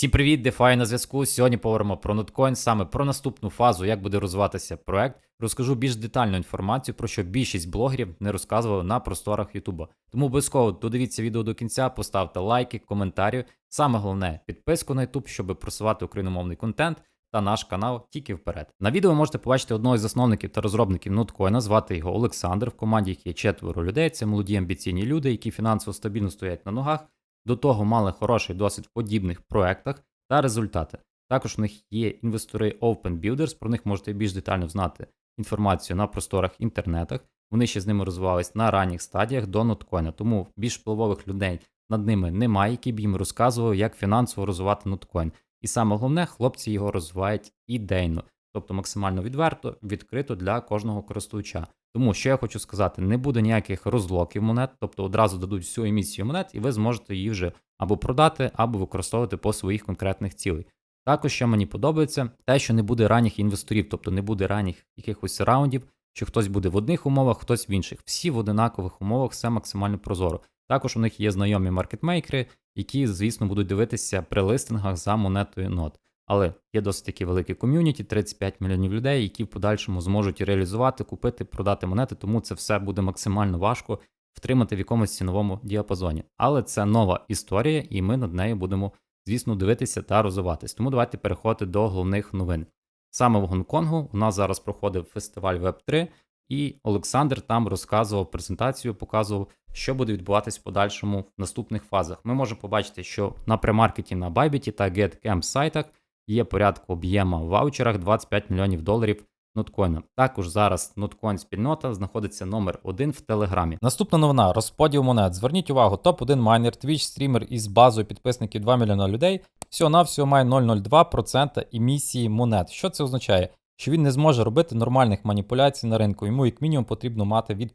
Всім привіт, DeFi на зв'язку. Сьогодні поговоримо про Notcoin, саме про наступну фазу, як буде розвиватися проект. Розкажу більш детальну інформацію, про що більшість блогерів не розказували на просторах Ютуба. Тому обов'язково додивіться відео до кінця, поставте лайки, коментарі. Саме головне підписку на YouTube, щоб просувати україномовний контент. Та наш канал тільки вперед. На відео ви можете побачити одного із засновників та розробників Ноткоїна, звати його Олександр. В команді їх є четверо людей. Це молоді амбіційні люди, які фінансово стабільно стоять на ногах. До того мали хороший досвід в подібних проектах та результати. Також у них є інвестори Open Builders, про них можете більш детально знати інформацію на просторах інтернетах. Вони ще з ними розвивались на ранніх стадіях до ноткоїна, тому більш впливових людей над ними немає, які б їм розказували, як фінансово розвивати ноткоін. І саме головне, хлопці його розвивають ідейно, тобто максимально відверто, відкрито для кожного користувача. Тому що я хочу сказати, не буде ніяких розлоків монет, тобто одразу дадуть всю емісію монет, і ви зможете її вже або продати, або використовувати по своїх конкретних цілей. Також що мені подобається, те, що не буде ранніх інвесторів, тобто не буде ранніх якихось раундів, що хтось буде в одних умовах, хтось в інших. Всі в одинакових умовах, все максимально прозоро. Також у них є знайомі маркетмейкери, які, звісно, будуть дивитися при листингах за монетою нот. Але є досить таки велике ком'юніті, 35 мільйонів людей, які в подальшому зможуть реалізувати, купити, продати монети, тому це все буде максимально важко втримати в якомусь ціновому діапазоні. Але це нова історія, і ми над нею будемо, звісно, дивитися та розвиватись. Тому давайте переходити до головних новин. Саме в Гонконгу у нас зараз проходив фестиваль Web3, і Олександр там розказував презентацію, показував, що буде відбуватись в подальшому в наступних фазах. Ми можемо побачити, що на премаркеті на Bybit та GetCamp сайтах є порядку об'єма в ваучерах 25 мільйонів доларів ноткоїна. Також зараз ноткоін спільнота знаходиться номер один в Телеграмі. Наступна новина розподіл монет. Зверніть увагу, топ-1 майнер, Twitch стрімер із базою підписників 2 мільйона людей. Всього навсього має 0,02% емісії монет. Що це означає? Що він не зможе робити нормальних маніпуляцій на ринку. Йому, як мінімум, потрібно мати від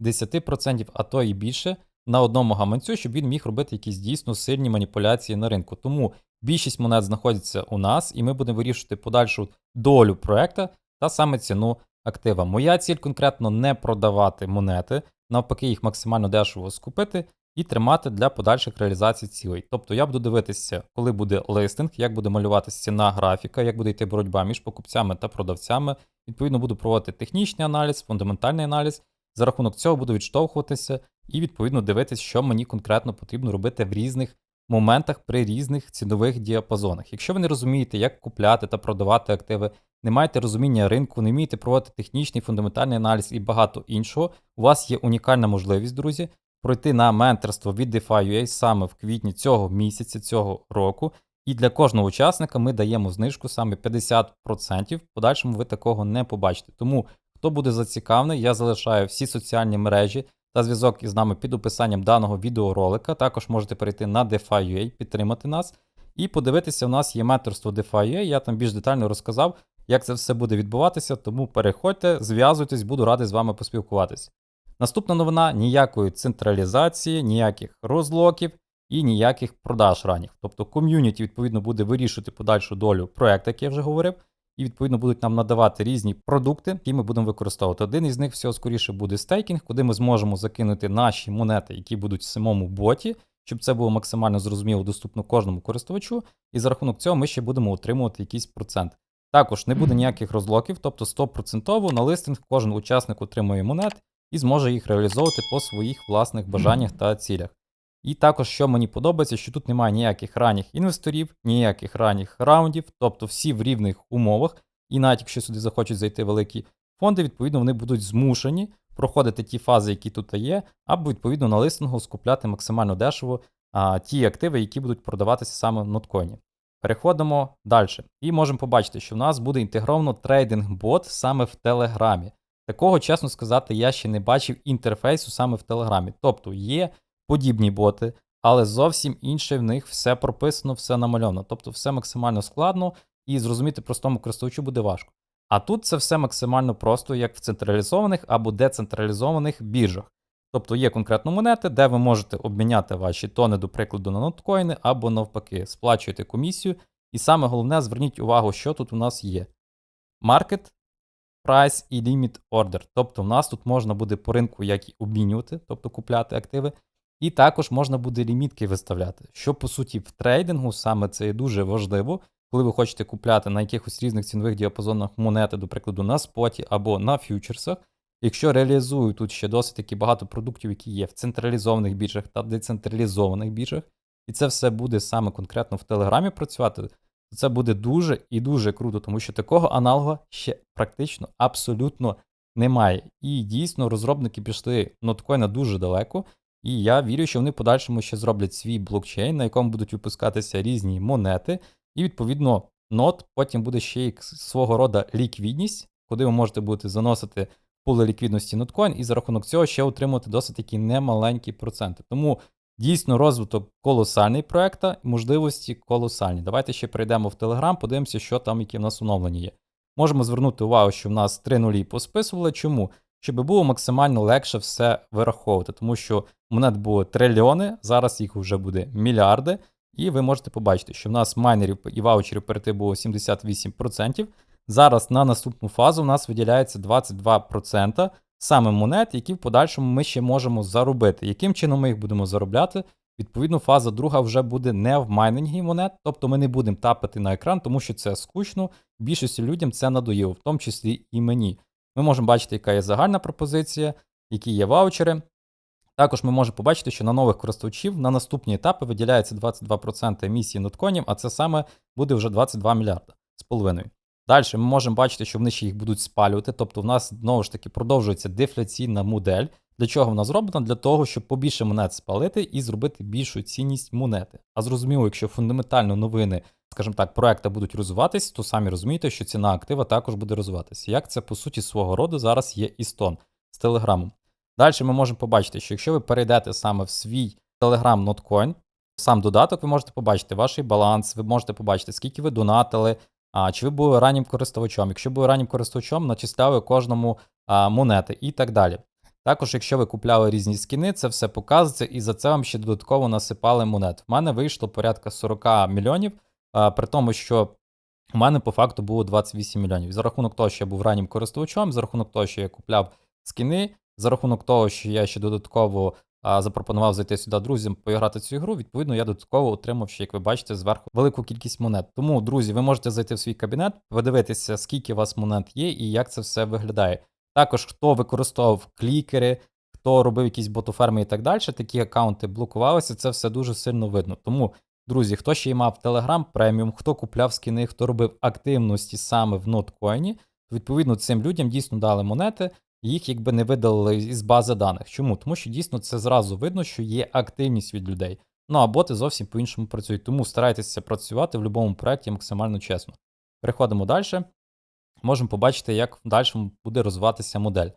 5-10%, а то і більше на одному гаманцю, щоб він міг робити якісь дійсно сильні маніпуляції на ринку. Тому більшість монет знаходиться у нас, і ми будемо вирішувати подальшу долю проекту та саме ціну актива. Моя ціль конкретно не продавати монети, навпаки, їх максимально дешево скупити і тримати для подальших реалізацій цілей. Тобто я буду дивитися, коли буде листинг, як буде малюватися ціна графіка, як буде йти боротьба між покупцями та продавцями. Відповідно, буду проводити технічний аналіз, фундаментальний аналіз. За рахунок цього буду відштовхуватися і відповідно дивитися, що мені конкретно потрібно робити в різних моментах при різних цінових діапазонах. Якщо ви не розумієте, як купляти та продавати активи, не маєте розуміння ринку, не вмієте проводити технічний фундаментальний аналіз і багато іншого, у вас є унікальна можливість, друзі, пройти на менторство від DeFi.ua саме в квітні цього місяця, цього року. І для кожного учасника ми даємо знижку саме 50%. В подальшому ви такого не побачите. Тому, хто буде зацікавлений, я залишаю всі соціальні мережі та зв'язок із нами під описанням даного відеоролика. Також можете перейти на DeFi.ua, підтримати нас. І подивитися, у нас є менторство DeFi.ua, я там більш детально розказав, як це все буде відбуватися, тому переходьте, зв'язуйтесь, буду радий з вами поспілкуватися. Наступна новина: ніякої централізації, ніяких розлоків і ніяких продаж ранніх. Тобто ком'юніті, відповідно, буде вирішувати подальшу долю проекту, як я вже говорив, і відповідно будуть нам надавати різні продукти, які ми будемо використовувати. Один із них всього скоріше буде стейкінг, куди ми зможемо закинути наші монети, які будуть в самому боті, щоб це було максимально зрозуміло, доступно кожному користувачу. І за рахунок цього ми ще будемо отримувати якийсь процент. Також не буде ніяких розлоків, тобто 100% на листинг кожен учасник отримує монет і зможе їх реалізовувати по своїх власних бажаннях та цілях. І також, що мені подобається, що тут немає ніяких ранніх інвесторів, ніяких ранніх раундів, тобто всі в рівних умовах. І навіть якщо сюди захочуть зайти великі фонди, відповідно, вони будуть змушені проходити ті фази, які тут є, або відповідно на листингу скупляти максимально дешево а, ті активи, які будуть продаватися саме в ноткоїні. Переходимо далі. І можемо побачити, що в нас буде інтегровано трейдинг-бот саме в Телеграмі. Такого, чесно сказати, я ще не бачив інтерфейсу саме в Телеграмі. Тобто є подібні боти, але зовсім інше в них все прописано, все намальовано. Тобто все максимально складно і зрозуміти простому користувачу буде важко. А тут це все максимально просто, як в централізованих або децентралізованих біржах. Тобто є конкретно монети, де ви можете обміняти ваші тони, до прикладу, на ноткоїни, або навпаки, сплачуєте комісію. І саме головне, зверніть увагу, що тут у нас є. Market, Price і Limit Order. Тобто, в нас тут можна буде по ринку як і обмінювати, тобто купляти активи, І також можна буде лімітки виставляти, що по суті в трейдингу саме це є дуже важливо, коли ви хочете купляти на якихось різних цінових діапазонах монети, до прикладу, на споті або на фьючерсах. Якщо реалізую тут ще досить таки багато продуктів, які є в централізованих біржах та децентралізованих біржах, і це все буде саме конкретно в Телеграмі працювати, то це буде дуже і дуже круто, тому що такого аналога ще практично абсолютно немає. І дійсно розробники пішли ноткоїна дуже далеко. І я вірю, що вони в подальшому ще зроблять свій блокчейн, на якому будуть випускатися різні монети, і відповідно нот потім буде ще як свого роду ліквідність, куди ви можете будете заносити пули ліквідності ноткоін, і за рахунок цього ще отримувати досить такі немаленькі проценти. Тому дійсно розвиток колосальний проекта, можливості колосальні. Давайте ще перейдемо в Telegram, подивимося, що там, які в нас оновлення є. Можемо звернути увагу, що в нас три нулі посписували. Чому? Щоб було максимально легше все вираховувати, тому що монет було трильйони, зараз їх вже буде мільярди. І ви можете побачити, що в нас майнерів і ваучерів перейти було 78%. Зараз на наступну фазу в нас виділяється 22% саме монет, які в подальшому ми ще можемо заробити. Яким чином ми їх будемо заробляти? Відповідно, фаза друга вже буде не в майнингі монет, тобто ми не будемо тапати на екран, тому що це скучно. Більшості людям це надоїло, в тому числі і мені. Ми можемо бачити, яка є загальна пропозиція, які є ваучери. Також ми можемо побачити, що на нових користувачів на наступні етапи виділяється 22% емісії нотконів, а це саме буде вже 22 мільярда з половиною. Далі ми можемо бачити, що вони ще їх будуть спалювати, тобто в нас знову ж таки продовжується дефляційна модель. Для чого вона зроблена? Для того, щоб побільше монет спалити і зробити більшу цінність монети. А зрозуміло, якщо фундаментально новини, скажімо так, проекти будуть розвиватись, то самі розумієте, що ціна актива також буде розвиватися. Як це по суті свого роду зараз є істон з телеграмом. Далі ми можемо побачити, що якщо ви перейдете саме в свій Telegram Notcoin, сам додаток, ви можете побачити ваш баланс, ви можете побачити, скільки ви донатили, а, чи ви були раннім користувачом. Якщо були раннім користувачом, начисляли кожному а, монети і так далі. Також, якщо ви купляли різні скіни, це все показується, і за це вам ще додатково насипали монет. В мене вийшло порядка 40 мільйонів, а, при тому, що у мене по факту було 28 мільйонів. За рахунок того, що я був раннім користувачом, за рахунок того, що я купляв скіни, за рахунок того, що я ще додатково а, запропонував зайти сюди друзям, поіграти цю ігру, відповідно, я додатково отримав, ще, як ви бачите, зверху велику кількість монет. Тому, друзі, ви можете зайти в свій кабінет, подивитися, скільки у вас монет є і як це все виглядає. Також хто використовував клікери, хто робив якісь ботоферми і так далі, такі аккаунти блокувалися, це все дуже сильно видно. Тому, друзі, хто ще й мав Telegram преміум, хто купляв скіни, хто робив активності саме в ноткоїні, відповідно цим людям дійсно дали монети їх якби не видалили із бази даних. Чому? Тому що дійсно це зразу видно, що є активність від людей. Ну а боти зовсім по-іншому працюють. Тому старайтеся працювати в будь-якому проєкті максимально чесно. Переходимо далі. Можемо побачити, як в дальшому буде розвиватися модель.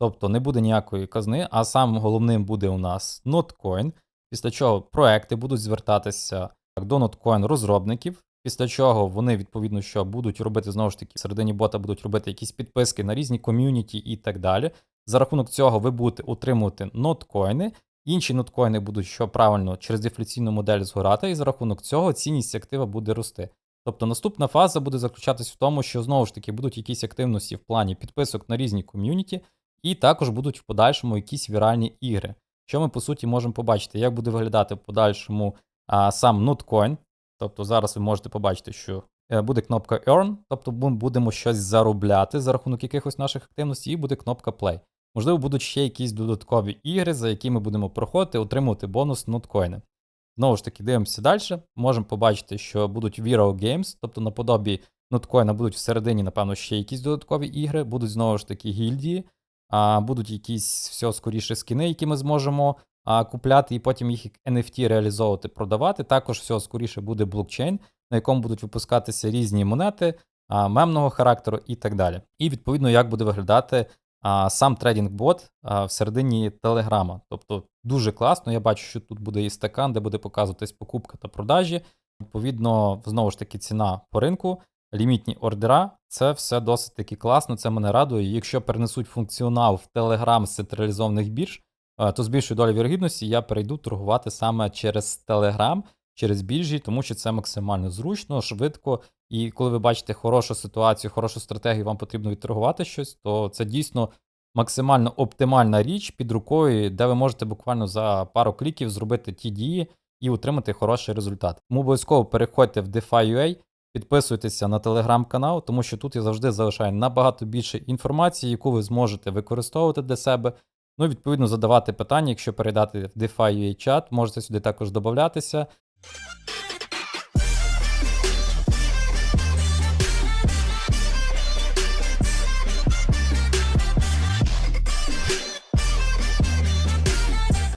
Тобто не буде ніякої казни, а самим головним буде у нас Notcoin, після чого проекти будуть звертатися до Notcoin розробників, Після чого вони, відповідно, що будуть робити знову ж таки всередині бота, будуть робити якісь підписки на різні ком'юніті і так далі. За рахунок цього ви будете отримувати ноткоїни. Інші ноткоїни будуть, що правильно, через дефляційну модель згорати, і за рахунок цього цінність актива буде рости. Тобто наступна фаза буде заключатись в тому, що знову ж таки будуть якісь активності в плані підписок на різні ком'юніті, і також будуть в подальшому якісь віральні ігри. Що ми по суті можемо побачити, як буде виглядати в подальшому а, сам ноткоін. Тобто зараз ви можете побачити, що е, буде кнопка Earn, тобто ми будемо щось заробляти за рахунок якихось наших активностей, і буде кнопка Play. Можливо, будуть ще якісь додаткові ігри, за які ми будемо проходити, отримувати бонус ноткоїни. Знову ж таки, дивимося далі. Можемо побачити, що будуть Vero Games, тобто наподобі ноткоїна будуть всередині, напевно, ще якісь додаткові ігри, будуть знову ж таки гільдії, а будуть якісь все скоріше скіни, які ми зможемо а, купляти і потім їх як NFT реалізовувати, продавати. Також все скоріше буде блокчейн, на якому будуть випускатися різні монети мемного характеру і так далі. І відповідно, як буде виглядати а, сам трейдинг-бот всередині Телеграма. Тобто дуже класно. Я бачу, що тут буде і стакан, де буде показуватись покупка та продажі. Відповідно, знову ж таки, ціна по ринку. Лімітні ордера, це все досить таки класно, це мене радує. Якщо перенесуть функціонал в Telegram з централізованих бірж, то з більшою долею вірогідності я перейду торгувати саме через Telegram, через біржі, тому що це максимально зручно, швидко. І коли ви бачите хорошу ситуацію, хорошу стратегію, вам потрібно відторгувати щось, то це дійсно максимально оптимальна річ під рукою, де ви можете буквально за пару кліків зробити ті дії і отримати хороший результат. Тому обов'язково переходьте в DeFi.ua, підписуйтеся на телеграм-канал, тому що тут я завжди залишаю набагато більше інформації, яку ви зможете використовувати для себе. Ну, відповідно, задавати питання, якщо передати в DeFi.ua чат, можете сюди також додатися.